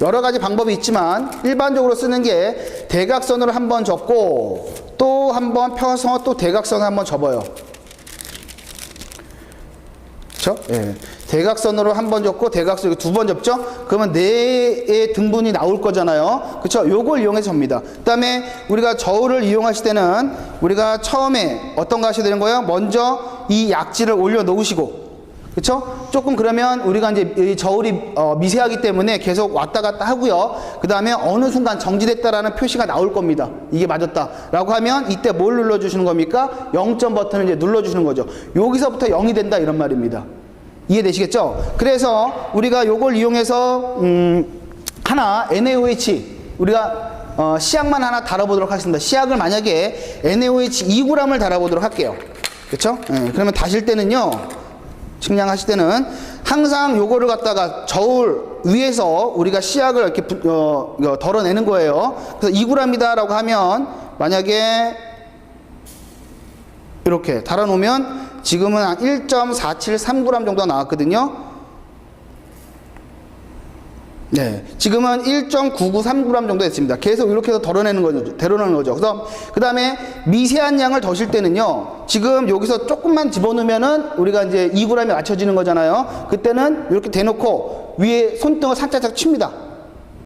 여러 가지 방법이 있지만 일반적으로 쓰는 게 대각선으로 한 번 접고 또 한 번 펴서 또 대각선을 한 번 접어요. 그렇죠? 예. 대각선으로 한 번 접고 대각선 두 번 접죠? 그러면 네의 등분이 나올 거잖아요. 그렇죠? 요걸 이용해서 접니다. 그다음에 우리가 저울을 이용하실 때는 우리가 처음에 어떤 거 하셔야 되는 거예요? 먼저 이 약지를 올려 놓으시고 그렇죠? 조금 그러면 우리가 이제 이 저울이 어, 미세하기 때문에 계속 왔다 갔다 하고요. 그 다음에 어느 순간 정지됐다라는 표시가 나올 겁니다. 이게 맞았다 라고 하면 이때 뭘 눌러주시는 겁니까? 0점 버튼을 이제 눌러주시는 거죠. 여기서부터 0이 된다 이런 말입니다. 이해되시겠죠? 그래서 우리가 요걸 이용해서 음, 하나 NaOH 우리가 어, 시약만 하나 달아보도록 하겠습니다. 시약을 만약에 NaOH 2g을 달아보도록 할게요. 그렇죠? 예, 그러면 다실 때는요. 측량하실 때는 항상 요거를 갖다가 저울 위에서 우리가 시약을 이렇게 부- 어, 덜어내는 거예요. 그래서 2g이다라고 하면 만약에 이렇게 달아놓으면 지금은 한 1.473g 정도 나왔거든요. 네, 지금은 1.993g 정도 됐습니다. 계속 이렇게 해서 덜어내는 거죠. 덜어내는 거죠. 그래서 그 다음에 미세한 양을 더실 때는요. 지금 여기서 조금만 집어넣으면은 우리가 이제 2g이 맞춰지는 거잖아요. 그때는 이렇게 대놓고 위에 손등을 살짝 칩니다.